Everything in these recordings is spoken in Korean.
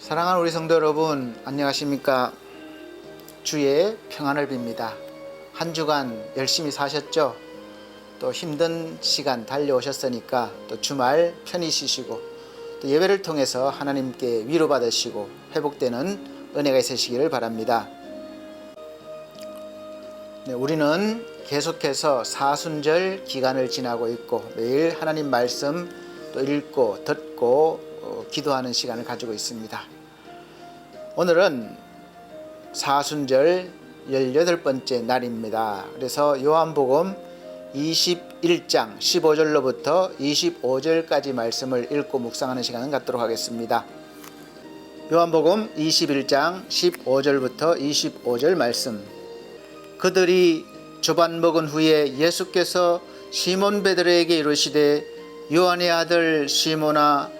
사랑하는 우리 성도 여러분, 안녕하십니까? 주의 평안을 빕니다. 한 주간 열심히 사셨죠? 또 힘든 시간 달려오셨으니까 또 주말 편히 쉬시고 또 예배를 통해서 하나님께 위로받으시고 회복되는 은혜가 있으시기를 바랍니다. 네, 우리는 계속해서 사순절 기간을 지나고 있고 매일 하나님 말씀 또 읽고 듣고 어, 기도하는 시간을 가지고 있습니다. 오늘은 사순절 18번째 날입니다. 그래서 요한복음 21장 15절로부터 25절까지 말씀을 읽고 묵상하는 시간을 갖도록 하겠습니다. 요한복음 21장 15절부터 25절 말씀. 그들이 조반 먹은 후에 예수께서 시몬 베드로에게 이르시되 요한의 아들 시몬아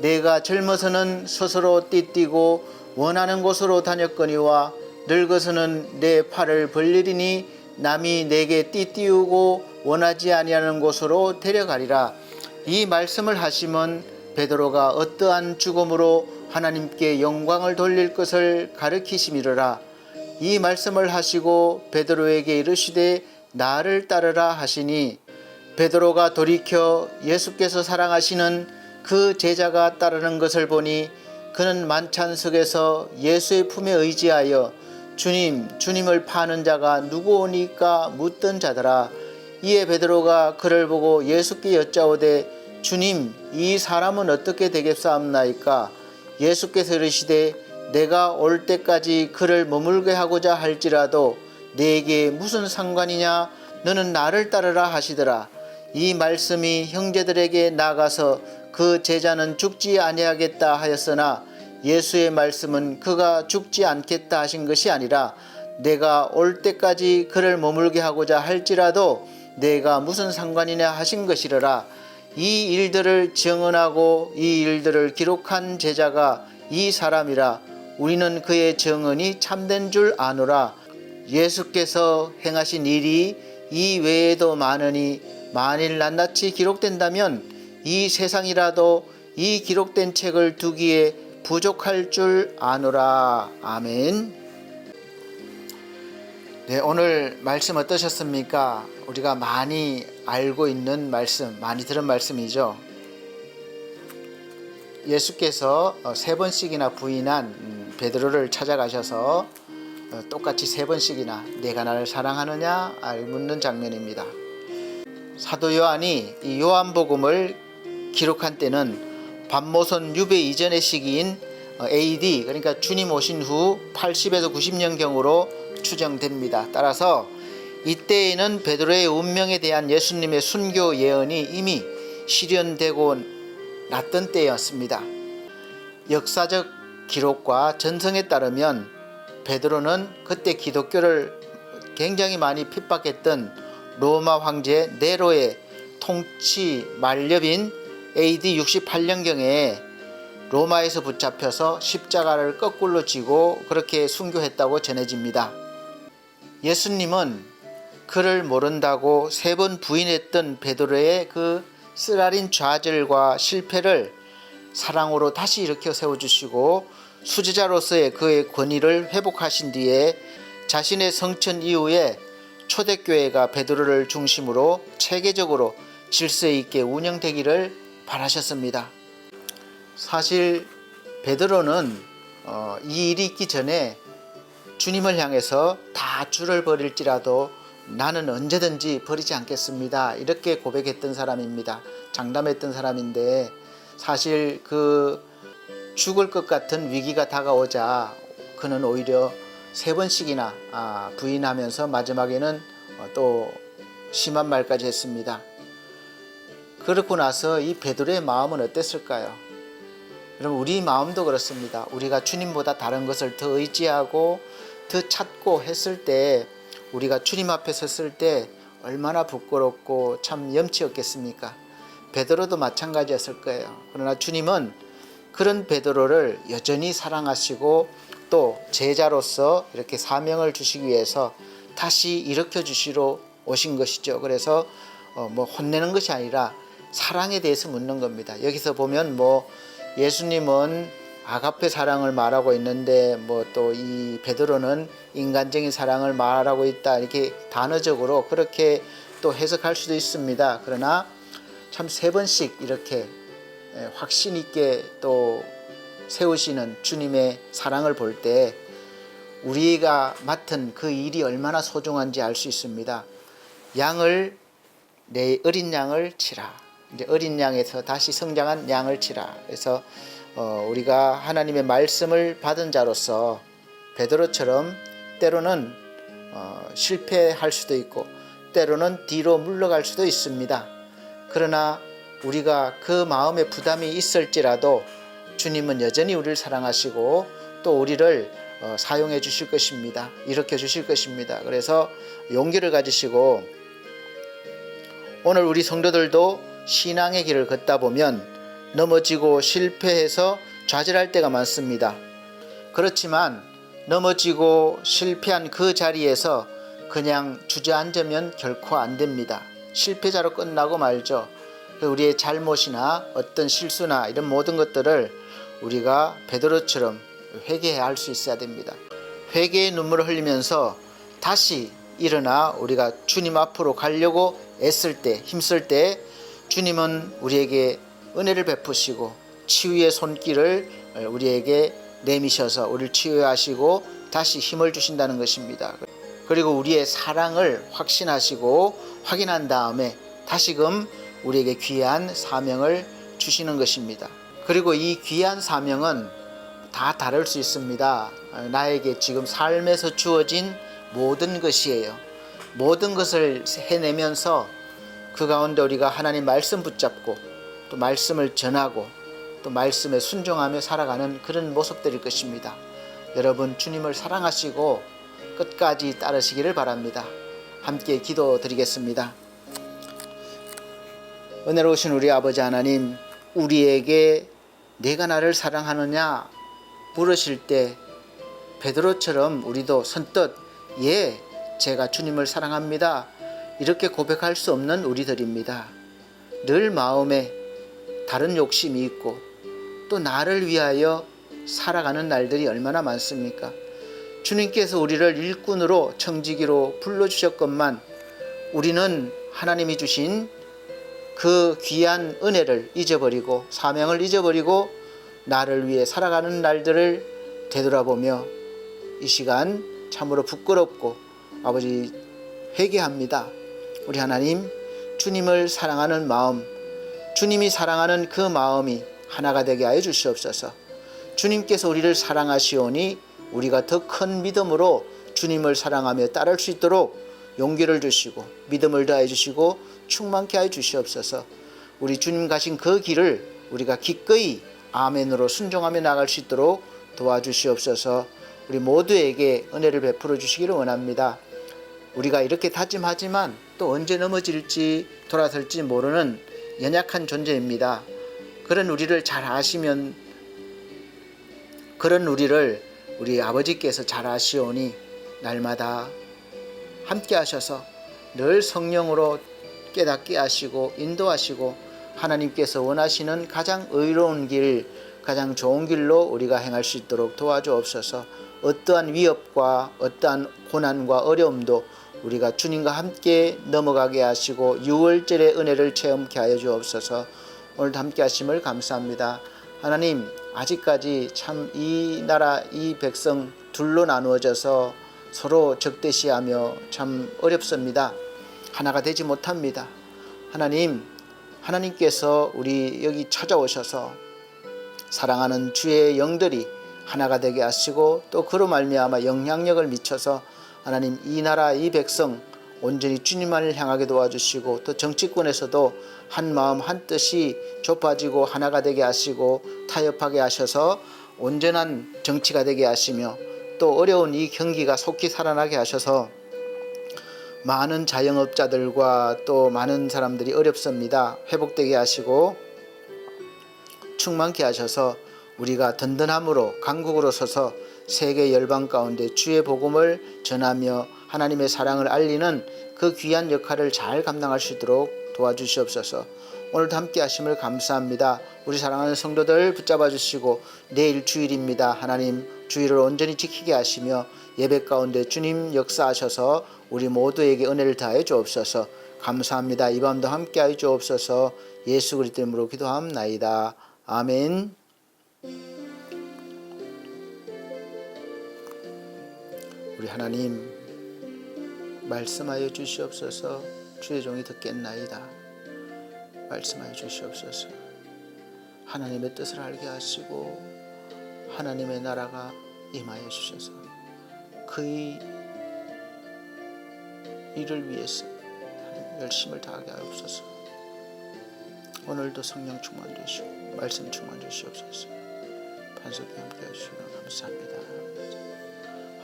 내가 젊어서는 스스로 띠띠고 원하는 곳으로 다녔거니와 늙어서는 내 팔을 벌리리니 남이 내게 띠띠우고 원하지 아니하는 곳으로 데려가리라. 이 말씀을 하시면 베드로가 어떠한 죽음으로 하나님께 영광을 돌릴 것을 가르치심이로라. 이 말씀을 하시고 베드로에게 이르시되 나를 따르라 하시니 베드로가 돌이켜 예수께서 사랑하시는 그 제자가 따르는 것을 보니 그는 만찬석에서 예수의 품에 의지하여 주님 주님을 파는 자가 누구 오니까 묻던 자더라. 이에 베드로가 그를 보고 예수께 여짜오되 주님 이 사람은 어떻게 되겠사옵나이까? 예수께서 이르시되 내가 올 때까지 그를 머물게 하고자 할지라도 내게 무슨 상관이냐? 너는 나를 따르라 하시더라. 이 말씀이 형제들에게 나가서 그 제자는 죽지 아니하겠다 하였으나 예수의 말씀은 그가 죽지 않겠다 하신 것이 아니라 내가 올 때까지 그를 머물게 하고자 할지라도 내가 무슨 상관이냐 하신 것이라. 이 일들을 증언하고 이 일들을 기록한 제자가 이 사람이라. 우리는 그의 증언이 참된 줄 아노라. 예수께서 행하신 일이 이 외에도 많으니 만일 낱낱이 기록된다면 이 세상이라도 이 기록된 책을 두기에 부족할 줄 아노라 아멘. 네, 오늘 말씀 어떠셨습니까? 우리가 많이 알고 있는 말씀, 많이 들은 말씀이죠. 예수께서 어, 세 번씩이나 부인한 음, 베드로를 찾아가셔서 어, 똑같이 세 번씩이나 내가 나를 사랑하느냐 묻는 장면입니다. 사도 요한이 이 요한복음을 기록한 때는 반모선 유배 이전의 시기인 어, AD 그러니까 주님 오신 후 80에서 90년경으로 추정됩니다. 따라서 이때에는 베드로의 운명에 대한 예수님의 순교 예언이 이미 실현되고 났던 때였습니다. 역사적 기록과 전성에 따르면 베드로는 그때 기독교를 굉장히 많이 핍박했던 로마 황제 네로의 통치 만렵인 AD 68년경에 로마에서 붙잡혀서 십자가를 거꾸로 지고 그렇게 순교했다고 전해집니다. 예수님은 그를 모른다고 세 번 부인했던 베드로의 그 쓰라린 좌절과 실패를 사랑으로 다시 일으켜 세워주시고 수제자로서의 그의 권위를 회복하신 뒤에 자신의 성천 이후에 초대교회가 베드로를 중심으로 체계적으로 질서 있게 운영되기를 바라셨습니다. 사실 베드로는 어, 이 일이 있기 전에 주님을 향해서 다 줄을 버릴지라도 나는 언제든지 버리지 않겠습니다. 이렇게 고백했던 사람입니다. 장담했던 사람인데 사실 그 죽을 것 같은 위기가 다가오자 그는 오히려 세 번씩이나 아, 부인하면서 마지막에는 어, 또 심한 말까지 했습니다. 그렇고 나서 이 베드로의 마음은 어땠을까요? 여러분 우리 마음도 그렇습니다. 우리가 주님보다 다른 것을 더 의지하고 더 찾고 했을 때 우리가 주님 앞에 섰을 때 얼마나 부끄럽고 참 염치 없겠습니까? 베드로도 마찬가지였을 거예요. 그러나 주님은 그런 베드로를 여전히 사랑하시고 또 제자로서 이렇게 사명을 주시기 위해서 다시 일으켜 주시러 오신 것이죠. 그래서 어, 뭐 혼내는 것이 아니라 사랑에 대해서 묻는 겁니다. 여기서 보면 뭐 예수님은 아가페 사랑을 말하고 있는데 뭐 또 이 베드로는 인간적인 사랑을 말하고 있다 이렇게 단어적으로 그렇게 또 해석할 수도 있습니다. 그러나 참 세 번씩 이렇게 예, 확신 있게 또 세우시는 주님의 사랑을 볼 때 우리가 맡은 그 일이 얼마나 소중한지 알 수 있습니다. 양을 내 어린 양을 치라. 이제 어린 양에서 다시 성장한 양을 치라. 그래서 어, 우리가 하나님의 말씀을 받은 자로서 베드로처럼 때로는 어, 실패할 수도 있고 때로는 뒤로 물러갈 수도 있습니다. 그러나 우리가 그 마음에 부담이 있을지라도 주님은 여전히 우리를 사랑하시고 또 우리를 어, 사용해 주실 것입니다. 일으켜 주실 것입니다. 그래서 용기를 가지시고 오늘 우리 성도들도 신앙의 길을 걷다 보면 넘어지고 실패해서 좌절할 때가 많습니다. 그렇지만 넘어지고 실패한 그 자리에서 그냥 주저앉으면 결코 안 됩니다. 실패자로 끝나고 말죠. 우리의 잘못이나 어떤 실수나 이런 모든 것들을 우리가 베드로처럼 회개해야 할 수 있어야 됩니다. 회개의 눈물을 흘리면서 다시 일어나 우리가 주님 앞으로 가려고 애쓸 때, 힘쓸 때 주님은 우리에게 은혜를 베푸시고 치유의 손길을 우리에게 내미셔서 우리를 치유하시고 다시 힘을 주신다는 것입니다. 그리고 우리의 사랑을 확신하시고 확인한 다음에 다시금 우리에게 귀한 사명을 주시는 것입니다. 그리고 이 귀한 사명은 다 다를 수 있습니다. 나에게 지금 삶에서 주어진 모든 것이에요. 모든 것을 해내면서 그 가운데 우리가 하나님 말씀 붙잡고 또 말씀을 전하고 또 말씀에 순종하며 살아가는 그런 모습들일 것입니다. 여러분 주님을 사랑하시고 끝까지 따르시기를 바랍니다. 함께 기도 드리겠습니다. 은혜로우신 우리 아버지 하나님, 우리에게 내가 나를 사랑하느냐 물으실 때 베드로처럼 우리도 선뜻 예, 제가 주님을 사랑합니다. 이렇게 고백할 수 없는 우리들입니다. 늘 마음에 다른 욕심이 있고 또 나를 위하여 살아가는 날들이 얼마나 많습니까? 주님께서 우리를 일꾼으로 청지기로 불러주셨건만 우리는 하나님이 주신 그 귀한 은혜를 잊어버리고 사명을 잊어버리고 나를 위해 살아가는 날들을 되돌아보며 이 시간 참으로 부끄럽고 아버지 회개합니다. 우리 하나님 주님을 사랑하는 마음 주님이 사랑하는 그 마음이 하나가 되게 하여 주시옵소서. 주님께서 우리를 사랑하시오니 우리가 더 큰 믿음으로 주님을 사랑하며 따를 수 있도록 용기를 주시고 믿음을 다해 주시고 충만케 하여 주시옵소서. 우리 주님 가신 그 길을 우리가 기꺼이 아멘으로 순종하며 나갈 수 있도록 도와주시옵소서. 우리 모두에게 은혜를 베풀어 주시기를 원합니다. 우리가 이렇게 다짐하지만 또 언제 넘어질지 돌아설지 모르는 연약한 존재입니다. 그런 우리를 잘 아시면 그런 우리를 우리 아버지께서 잘 아시오니 날마다 함께 하셔서 늘 성령으로 깨닫게 하시고 인도하시고 하나님께서 원하시는 가장 의로운 길, 가장 좋은 길로 우리가 행할 수 있도록 도와주옵소서. 어떠한 위협과 어떠한 고난과 어려움도 우리가 주님과 함께 넘어가게 하시고 6월절의 은혜를 체험케 하여 주옵소서. 오늘도 함께 하심을 감사합니다. 하나님 아직까지 참 이 나라 이 백성 둘로 나누어져서 서로 적대시하며 참 어렵습니다. 하나가 되지 못합니다. 하나님 하나님께서 우리 여기 찾아오셔서 사랑하는 주의 영들이 하나가 되게 하시고 또 그로 말미암아 영향력을 미쳐서 하나님 이 나라 이 백성 온전히 주님만을 향하게 도와주시고 또 정치권에서도 한 마음 한 뜻이 좁아지고 하나가 되게 하시고 타협하게 하셔서 온전한 정치가 되게 하시며 또 어려운 이 경기가 속히 살아나게 하셔서 많은 자영업자들과 또 많은 사람들이 어렵습니다. 회복되게 하시고 충만케 하셔서 우리가 든든함으로 강국으로 서서 세계 열방 가운데 주의 복음을 전하며 하나님의 사랑을 알리는 그 귀한 역할을 잘 감당할 수 있도록 도와주시옵소서. 오늘도 함께 하심을 감사합니다. 우리 사랑하는 성도들 붙잡아 주시고 내일 주일입니다. 하나님 주일을 온전히 지키게 하시며 예배 가운데 주님 역사하셔서 우리 모두에게 은혜를 다해 주옵소서. 감사합니다. 이 밤도 함께 하여 주옵소서. 예수 그리스도 이름으로 기도함나이다. 아멘. 우리 하나님 말씀하여 주시옵소서. 주의 종이 듣겠나이다. 말씀하여 주시옵소서. 하나님의 뜻을 알게 하시고 하나님의 나라가 임하여 주셔서 그의 일을 위해서 열심을 다하게 하옵소서. 오늘도 성령 충만 되시고 말씀 충만 주시옵소서. 반석이 함께 하시고 감사합니다.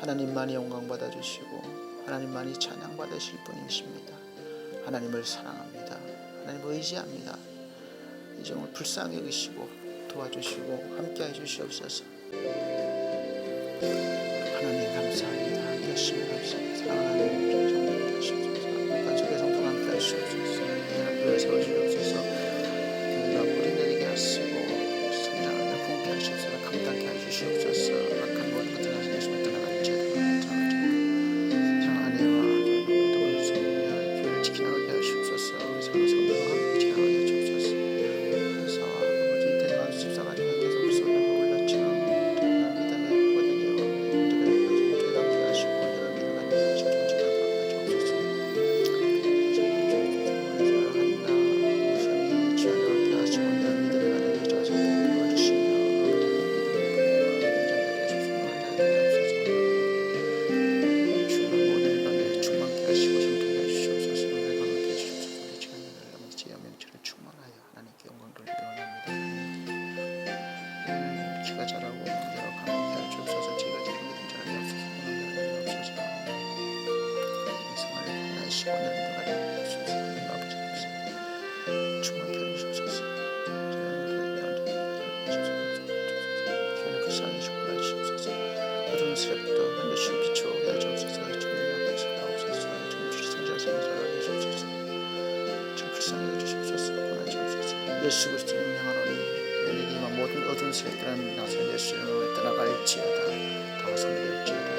하나님만이 영광 받아 주시고 하나님만이 찬양 받으실 분이십니다. 하나님을 사랑합니다. 하나님을 의지합니다. 이 점을 불쌍히 여기시고 도와주시고 함께해 주시옵소서. 하나님 감사합니다. 열심히 감사합니다. 사랑하는 하나님 예수 그리스도를 명하노니 너희가 모든 어둠 세계는 나사렛 예수님으로 떠나갈지어다. 당선될지어다.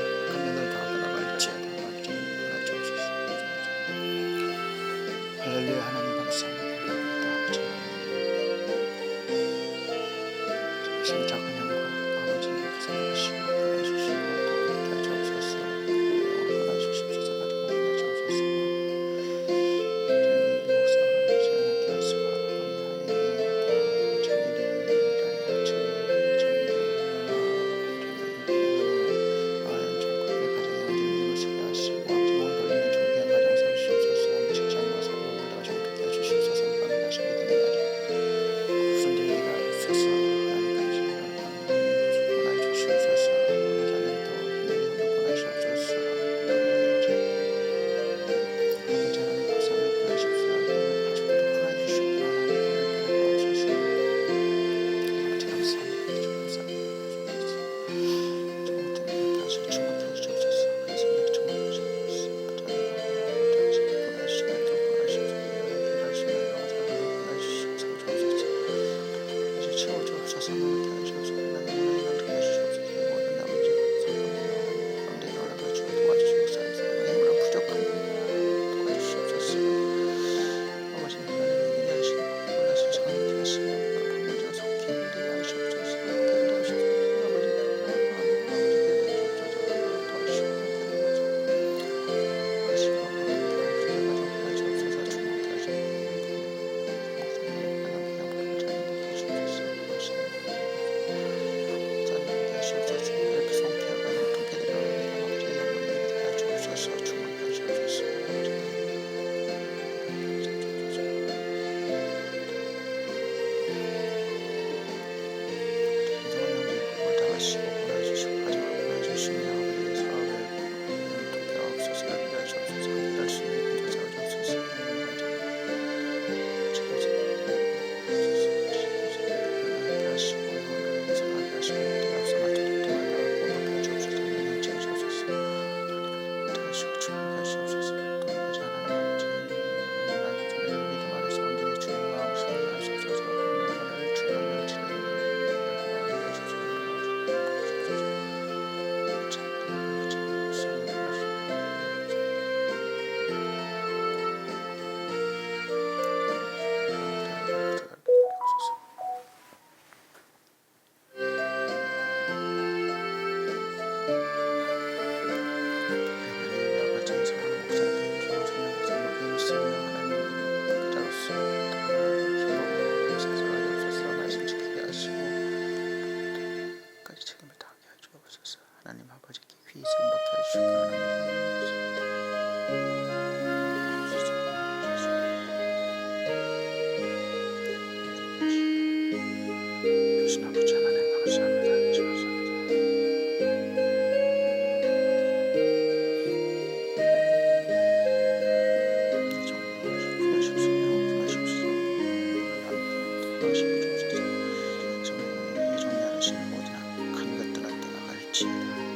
是的。